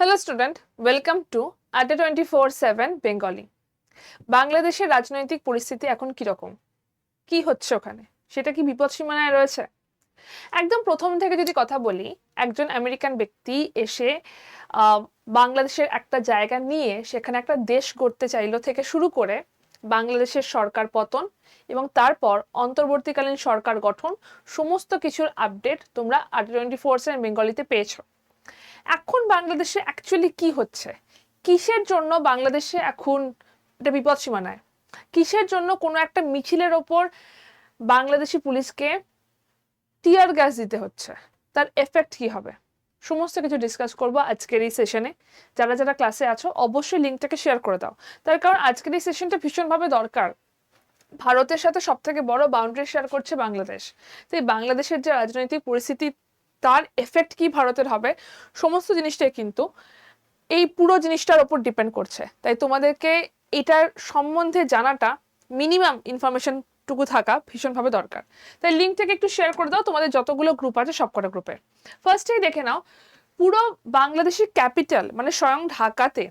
Hello student welcome to Adda twenty four seven Bengali বাংলাদেশের রাজনৈতিক পরিস্থিতি এখন কীরকম? কি হচ্ছে ওখানে? সেটা কি বিপদ সীমানায় রয়েছে? একদম প্রথম থেকে যদি কথা বলি, একজন আমেরিকান ব্যক্তি এসে বাংলাদেশের একটা জায়গা নিয়ে সেখানে একটা দেশ গড়তে চাইলো থেকে শুরু করে বাংলাদেশের সরকার পতন এবং তারপর অন্তর্বর্তীকালীন সরকার গঠন, সমস্ত কিছুর আপডেট তোমরা আড্ডা টোয়েন্টি ফোর সেভেন বেঙ্গলিতে পেয়েছ। এখন বাংলাদেশে অ্যাকচুয়ালি কি হচ্ছে? কিসের জন্য বাংলাদেশে এখন এটা বিপদ সীমানায়? কিসের জন্য কোনো একটা মিছিলের ওপর বাংলাদেশি পুলিশকে টিয়ার গ্যাস দিতে হচ্ছে? তার এফেক্ট কি হবে? সমস্ত কিছু ডিসকাস করব আজকের এই সেশনে যারা যারা ক্লাসে আছো, অবশ্যই লিঙ্কটাকে শেয়ার করে দাও। তার কারণ আজকের এই সেশনটা ভীষণভাবে দরকার। ভারতের সাথে সব থেকে বড় বাউন্ডারি শেয়ার করছে বাংলাদেশ। তো এই বাংলাদেশের যে রাজনৈতিক পরিস্থিতি তার এফেক্ট কি ভারতের হবে? সমস্ত জিনিসটাই কিন্তু এই পুরো জিনিসটার ওপর ডিপেন্ড করছে। তাই তোমাদেরকে এটার সম্বন্ধে জানাটা মিনিমাম ইনফরমেশন টুকু থাকা ভীষণভাবে দরকার। তাই লিঙ্কটাকে একটু শেয়ার করে দাও, তোমাদের যতগুলো গ্রুপ আছে সবকটা গ্রুপে ফার্স্টেই দেখে নাও, পুরো বাংলাদেশি ক্যাপিটাল মানে স্বয়ং ঢাকাতে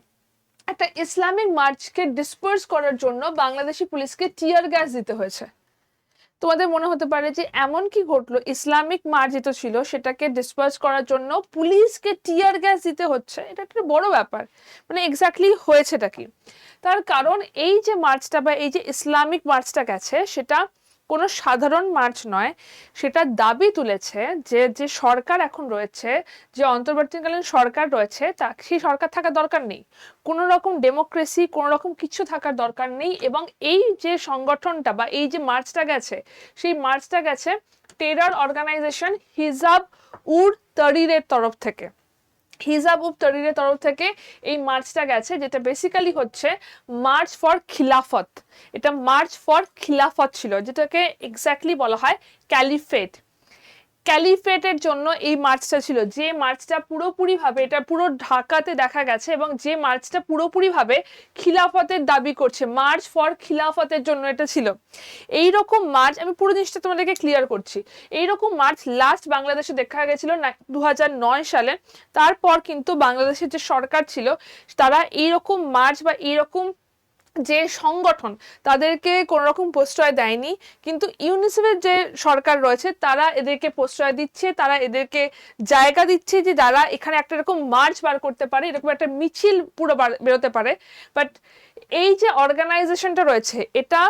একটা ইসলামিক মার্চকে ডিসপার্স করার জন্য বাংলাদেশি পুলিশকে টিয়ার গ্যাস দিতে হয়েছে। তোমাদের মনে হতে পারে যে এমন কি ঘটলো? ইসলামিক মার্জিত ছিল সেটাকে ডিসপার্স করার জন্য পুলিশকে টিয়ার গ্যাস দিতে হচ্ছে। এটা একটা বড় ব্যাপার। মানে এক্স্যাক্টলি হয়েছেটা কি? তার কারণ এই যে মার্চটা বা এই যে ইসলামিক মার্চটা গেছে, সেটা কোনো সাধারণ মার্চ নয়, সেটা দাবি তুলেছে যে যে সরকার এখন রয়েছে, যে অন্তর্বর্তীকালীন সরকার রয়েছে, তা, সেই সরকার থাকার দরকার নেই। কোনো রকম ডেমোক্রেসি, কোনো রকম কিছু থাকার দরকার নেই এবং এই যে সংগঠনটা বা এই যে মার্চটা গেছে, সেই মার্চটা গেছে টেরর অর্গানাইজেশন হিজাব উর তরিরের তরফ থেকে। হিজাব উব তরিরের তরফ থেকে এই মার্চটা গেছে, যেটা বেসিক্যালি হচ্ছে মার্চ ফর খিলাফত। এটা মার্চ ফর খিলাফত ছিল, যেটাকে এক্স্যাক্টলি বলা হয় ক্যালিফেট। ক্যালিফেটের জন্য এই মার্চটা ছিল। যে মার্চটা পুরোপুরিভাবে, এটা পুরো ঢাকাতে দেখা গেছে এবং যে মার্চটা পুরোপুরিভাবে খিলাফতের দাবি করছে, মার্চ ফর খিলাফতের জন্য এটা ছিল। এই রকম মার্চ, আমি পুরো জিনিসটা তোমাদেরকে ক্লিয়ার করছি। এই রকম মার্চ লাস্ট বাংলাদেশে দেখা গেছিল দু হাজার নয় সালে। তারপর কিন্তু বাংলাদেশের যে সরকার ছিল, তারা এইরকম মার্চ বা এইরকম যে সংগঠন তাদেরকে কোনো রকম প্রশ্রয় দেয়নি, কিন্তু ইউনিসেফের যে সরকার রয়েছে তারা এদেরকে প্রশ্রয় দিচ্ছে, তারা এদেরকে জায়গা দিচ্ছে যে যারা এখানে একটা এরকম মার্চ বার করতে পারে, এরকম একটা মিছিল পুরো বার- বেরোতে পারে। বাট এই যে অর্গানাইজেশনটা রয়েছে, এটা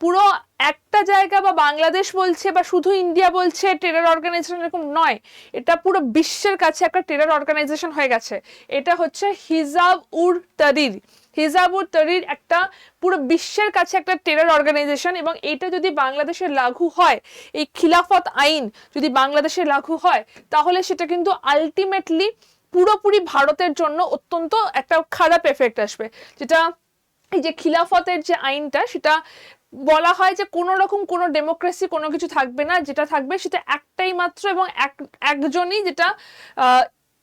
পুরো একটা জায়গা বা বাংলাদেশ বলছে বা শুধু ইন্ডিয়া বলছে টেরার অর্গানাইজেশন এরকম নয়, এটা পুরো বিশ্বের কাছে একটা টেরার অর্গানাইজেশন হয়ে গেছে। এটা হচ্ছে হিজাব উর তরির হিজাব উর তরির একটা পুরো বিশ্বের কাছে একটা টেরার অর্গানাইজেশন এবং এটা যদি বাংলাদেশে লাগু হয়, এই খিলাফত আইন যদি বাংলাদেশে লাগু হয়, তাহলে সেটা কিন্তু আলটিমেটলি পুরোপুরি ভারতের জন্য অত্যন্ত একটা খারাপ এফেক্ট আসবে। যেটা এই যে খিলাফতের যে আইনটা, সেটা বলা হয় যে কোনো রকম কোনো ডেমোক্রেসি কোনো কিছু থাকবে না, যেটা থাকবে সেটা একটাই মাত্র এবং এক, একজনই যেটা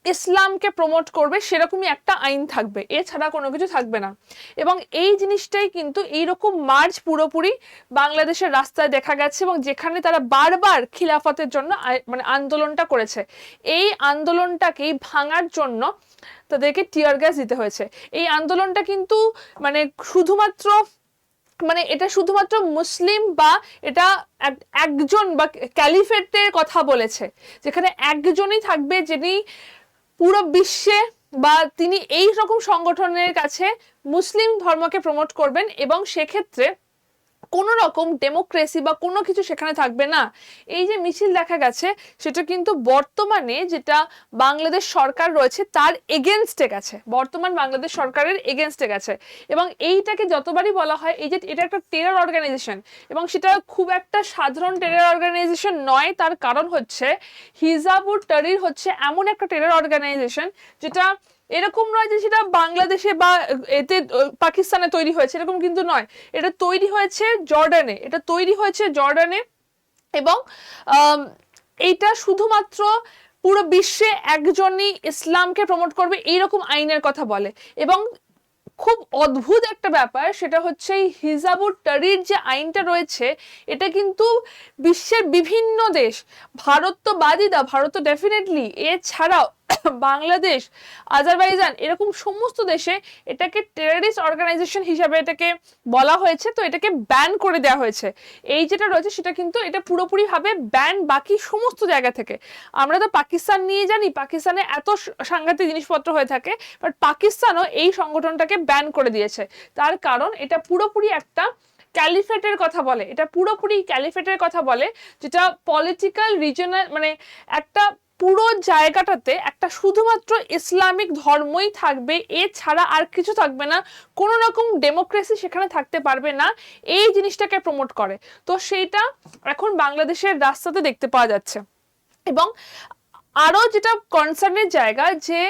ইসলামকে প্রমোট করবে সেরকমই একটা আইন থাকবে। এছাড়া কোনো কিছু থাকবে না। এবং এই জিনিসটাই কিন্তু এইরকম মার্চ পুরোপুরি বাংলাদেশের রাস্তায় দেখা গেছে এবং যেখানে তারা বারবার খিলাফতের জন্য মানে আন্দোলনটা করেছে। এই আন্দোলনটাকেই ভাঙার জন্য তাদেরকে টিয়ার গ্যাস দিতে হয়েছে। এই আন্দোলনটা কিন্তু মানে শুধুমাত্র মানে এটা শুধুমাত্র মুসলিম বা এটা একজন বা ক্যালিফেটের কথা বলেছে। যেখানে একজনই থাকবে যিনি পুরো বিশ্বে বা তিনি এই রকম সংগঠনের কাছে মুসলিম ধর্মকে প্রমোট করবেন এবং সেক্ষেত্রে কোনো রকম ডেমোক্রেসি বা কোনো কিছু সেখানে থাকবে না। এই যে মিছিল দেখা গেছে, সেটা কিন্তু বর্তমানে যেটা বাংলাদেশ সরকার রয়েছে, তার এগেনস্টে গেছে। বর্তমান বাংলাদেশ সরকারের এগেনস্টে গেছে। এবং এইটাকে যতবারই বলা হয়, এই যে এটা একটা টেরার অর্গানাইজেশন এবং সেটা খুব একটা সাধারণ টেরার অর্গানাইজেশন নয়, তার কারণ হচ্ছে হিজাবুর টারির হচ্ছে এমন একটা টেরার অর্গানাইজেশন যেটা এরকম নয় যে সেটা বাংলাদেশে বা এতে পাকিস্তানে তৈরি হয়েছে, এরকম কিন্তু নয়। এটা তৈরি হয়েছে জর্ডানে, এটা তৈরি হয়েছে জর্ডানে এবং এইটা শুধুমাত্র পুরো বিশ্বে একজনই ইসলামকে প্রমোট করবে, এইরকম আইনের কথা বলে। এবং খুব অদ্ভুত একটা ব্যাপার, সেটা হচ্ছে এই হিজাবুর টারির যে আইনটা রয়েছে, এটা কিন্তু বিশ্বের বিভিন্ন দেশ, ভারত তো বাদই দাও, ভারত তো ডেফিনেটলি এছাড়াও বাংলাদেশ, আজারবাইজান, এরকম সমস্ত দেশে এটাকে টেরারিস্ট অর্গানাইজেশন হিসাবে এটাকে বলা হয়েছে। তো এটাকে ব্যান করে দেওয়া হয়েছে। এই যেটা রয়েছে সেটা কিন্তু এটা পুরোপুরিভাবে ব্যান বাকি সমস্ত জায়গা থেকে। আমরা তো পাকিস্তান নিয়ে জানি, পাকিস্তানে এত সাংঘাতিক জিনিসপত্র হয়ে থাকে বাট পাকিস্তানও এই সংগঠনটাকে ব্যান করে দিয়েছে। তার কারণ এটা পুরোপুরি একটা ক্যালিফেটের কথা বলে। এটা পুরোপুরি ক্যালিফেটের কথা বলে, যেটা পলিটিক্যাল রিজনাল মানে একটা পুরো জায়গাটাতে একটা শুধুমাত্র ইসলামিক ধর্মই থাকবে, এছাড়া আর কিছু থাকবে না। কোনো রকম ডেমোক্রেসি সেখানে থাকতে পারবে না। এই জিনিসটাকে প্রমোট করে। তো সেইটা এখন বাংলাদেশের রাস্তাতে দেখতে পাওয়া যাচ্ছে। এবং আরও যেটা কনসার্নের জায়গা যে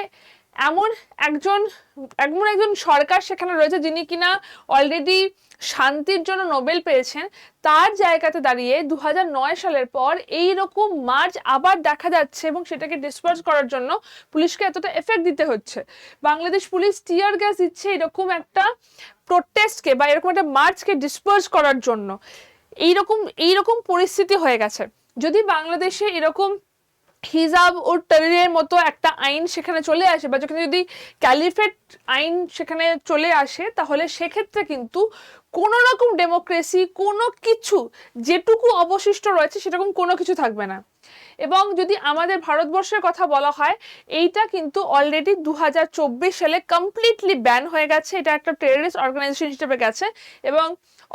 এমন একজন এমন একজন সরকার সেখানে রয়েছে যিনি কিনা অলরেডি শান্তির জন্য নোবেল পেয়েছেন। তার জায়গাতে দাঁড়িয়ে দু সালের পর এই রকম মার্চ আবার দেখা যাচ্ছে এবং সেটাকে ডিসপার্স করার জন্য পুলিশকে এতটা এফেক্ট দিতে হচ্ছে। বাংলাদেশ পুলিশ টিয়ার গ্যাস দিচ্ছে এরকম একটা প্রোটেস্টকে বা এরকম একটা মার্চকে ডিসপার্স করার জন্য। এইরকম এইরকম পরিস্থিতি হয়ে গেছে। যদি বাংলাদেশে এরকম হিজাব ও টেরিয়ের মতো একটা আইন সেখানে চলে আসে বা যখন যদি ক্যালিফেট আইন সেখানে চলে আসে, তাহলে সেক্ষেত্রে কিন্তু কোনো রকম ডেমোক্রেসি, কোনো কিছু যেটুকু অবশিষ্ট রয়েছে সেরকম কোনো কিছু থাকবে না। এবং যদি আমাদের ভারতবর্ষের কথা বলা হয়, এইটা কিন্তু অলরেডি দু হাজার চব্বিশ সালে কমপ্লিটলি ব্যান হয়ে গেছে। এটা একটা টেররিস্ট অর্গানাইজেশন হিসেবে গেছে এবং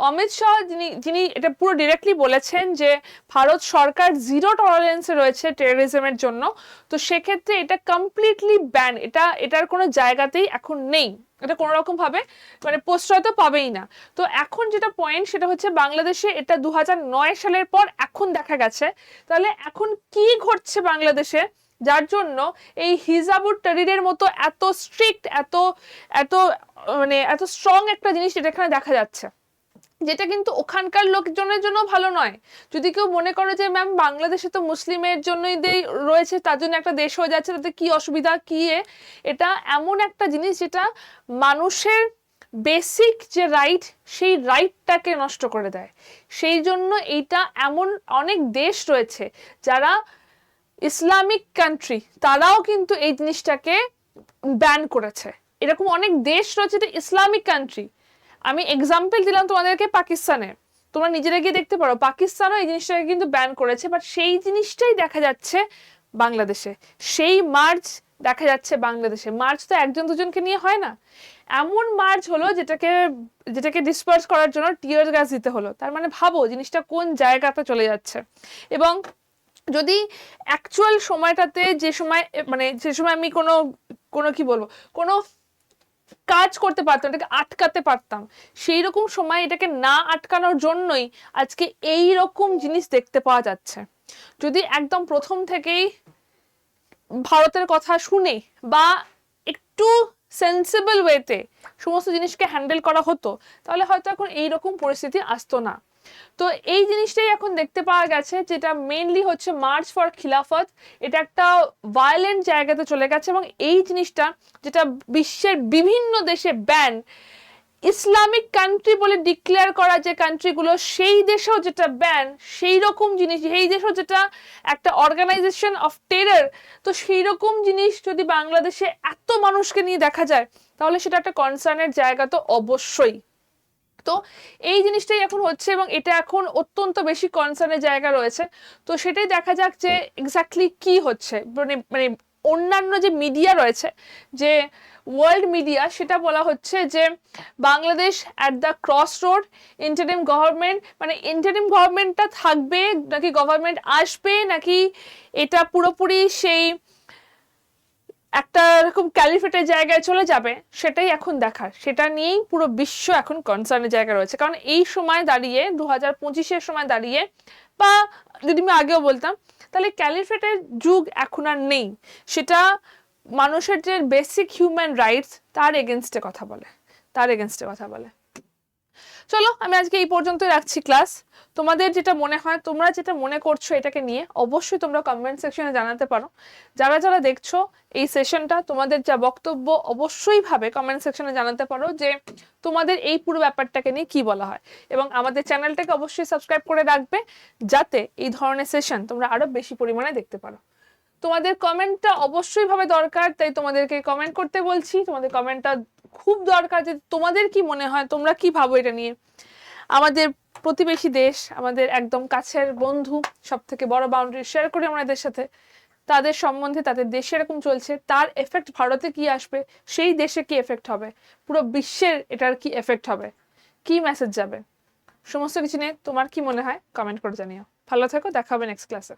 অমিত শাহ যিনি যিনি এটা পুরো ডিরেক্টলি বলেছেন যে ভারত সরকার জিরো টলারেন্সে রয়েছে টেররিজমের জন্য। তো সেক্ষেত্রে এটা কমপ্লিটলি ব্যান এটা, এটার কোনো জায়গাতেই এখন নেই। এটা কোনো রকম ভাবে মানে প্রশ্রয় তো পাবেই না। তো এখন যেটা পয়েন্ট সেটা হচ্ছে বাংলাদেশে এটা দু সালের পর এখন দেখা গেছে। তাহলে এখন কি ঘটছে বাংলাদেশে? যার জন্য এই হিজাবুর টারিরের মতো এত স্ট্রিক্ট এত এত মানে এত স্ট্রং একটা জিনিস এটা এখানে দেখা যাচ্ছে। যেটা কিন্তু ওখানকার লোকজনের জন্য ভালো নয়। যদি কেউ মনে করে যে, ম্যাম, বাংলাদেশে তো মুসলিমের জন্যই রয়েছে, তার জন্য একটা দেশ হয়ে যাচ্ছে, তাতে কি অসুবিধা, কি? এটা এমন একটা জিনিস যেটা মানুষের বেসিক যে রাইট সেই রাইটটাকে নষ্ট করে দেয়। সেই জন্য এইটা এমন অনেক দেশ রয়েছে যারা ইসলামিক কান্ট্রি তারাও কিন্তু এই জিনিসটাকে ব্যান করেছে। এরকম অনেক দেশ রয়েছে যে, ইসলামিক কান্ট্রি আমি এক্সাম্পল দিলাম তোমাদেরকে পাকিস্তানের তোমরা নিজেরা গিয়ে দেখতে পারো, পাকিস্তানও এই জিনিসটাকে কিন্তু ব্যান করেছে বাট সেই জিনিসটাই দেখা যাচ্ছে বাংলাদেশে। সেই মার্চ দেখা যাচ্ছে বাংলাদেশে। মার্চ তো একজন দুজনকে নিয়ে হয় না। এমন মার্চ হলো যেটাকে যেটাকে ডিসপার্স করার জন্য টিয়ার গ্যাস দিতে হলো। তার মানে ভাবো জিনিসটা কোন জায়গাতে চলে যাচ্ছে। এবং যদি অ্যাকচুয়াল সময়টাতে যে সময় মানে যে সময় আমি কোনো কোনো কি বলব, কোনো কাজ করতে পারতাম, এটাকে আটকাতে পারতাম। সেই রকম সময় এটাকে না আটকানোর জন্যই আজকে এই রকম জিনিস দেখতে পাওয়া যাচ্ছে। যদি একদম প্রথম থেকেই ভারতের কথা শুনে বা একটু সেন্সিবল ওয়েতে সমস্ত জিনিসকে হ্যান্ডেল করা হতো, তাহলে হয়তো এখন এইরকম পরিস্থিতি আসতো না। তো এই জিনিসটাই এখন দেখতে পাওয়া গেছে, যেটা মেইনলি হচ্ছে মার্চ ফর খিলাফত। এটা একটা ভায়োলেন্ট জায়গাতে চলে গেছে এবং এই জিনিসটা যেটা বিশ্বের বিভিন্ন দেশে ব্যান ইসলামিক কান্ট্রি বলে ডিক্লেয়ার করা যে কান্ট্রিগুলো সেই দেশেও যেটা ব্যান সেই রকম জিনিস সেই দেশেও যেটা একটা অর্গানাইজেশন অফ টেরর তো সেই রকম জিনিস যদি বাংলাদেশে এত মানুষকে নিয়ে দেখা যায়, তাহলে সেটা একটা কনসার্নের জায়গা তো অবশ্যই। তো এই জিনিসটাই এখন হচ্ছে এবং এটা এখন অত্যন্ত বেশি কনসার্নের জায়গা রয়েছে। তো সেটাই দেখা যাক যে এক্স্যাক্টলি কি হচ্ছে। মানে মানে অন্যান্য যে মিডিয়া রয়েছে, যে ওয়ার্ল্ড মিডিয়া সেটা বলা হচ্ছে যে Bangladesh at the cross road interim government মানে ইন্টারিম গভর্নমেন্টটা থাকবে নাকি গভর্নমেন্ট আসবে নাকি এটা পুরোপুরি সেই একটা এরকম ক্যালিফেটের জায়গায় চলে যাবে, সেটাই এখন দেখার সেটা নিয়েই পুরো বিশ্ব এখন কনসার্নের জায়গা রয়েছে। কারণ এই সময় দাঁড়িয়ে দু হাজার পঁচিশের সময় দাঁড়িয়ে, বা যদি আমি আগেও বলতাম, তাহলে ক্যালিফেটের যুগ এখন আর নেই। সেটা মানুষের যে বেসিক হিউম্যান রাইটস তার এগেনস্টে কথা বলে। তার এগেনস্টে কথা বলে। চলো, আমি আজকে এই পর্যন্তই রাখছি ক্লাস তোমাদের যেটা মনে হয়, তোমরা যেটা মনে করছ এটাকে নিয়ে, অবশ্যই তোমরা কমেন্ট সেকশনে জানাতে পারো। যারা যারা দেখছ এই সেশনটা তোমাদের যা বক্তব্য, অবশ্যই ভাবে কমেন্ট সেকশনে জানাতে পারো যে, তোমাদের এই পুরো ব্যাপারটাকে নিয়ে কি বলা হয়। এবং আমাদের চ্যানেলটাকে অবশ্যই সাবস্ক্রাইব করে রাখবে, যাতে এই ধরনের সেশন তোমরা আরও বেশি পরিমাণে দেখতে পারো। তোমাদের কমেন্টটা অবশ্যই ভাবে দরকার, তাই তোমাদেরকে কমেন্ট করতে বলছি। তোমাদের কমেন্টটা খুব দরকার যে তোমাদের কি মনে হয়, তোমরা কি ভাবো এটা নিয়ে? আমাদের প্রতিবেশী দেশ, আমাদের একদম কাছের বন্ধু সব থেকে বড় বাউন্ডারি শেয়ার করি আমরা এদের সাথে। তাদের সম্বন্ধে, তাদের দেশে এরকম চলছে, তার এফেক্ট ভারতে কি আসবে, সেই দেশে কি এফেক্ট হবে? পুরো বিশ্বের এটার কি এফেক্ট হবে? কি মেসেজ যাবে? সমস্ত কিছু নিয়ে তোমার কি মনে হয় কমেন্ট করে জানিও। ভালো থেকো, দেখা হবে নেক্সট ক্লাসে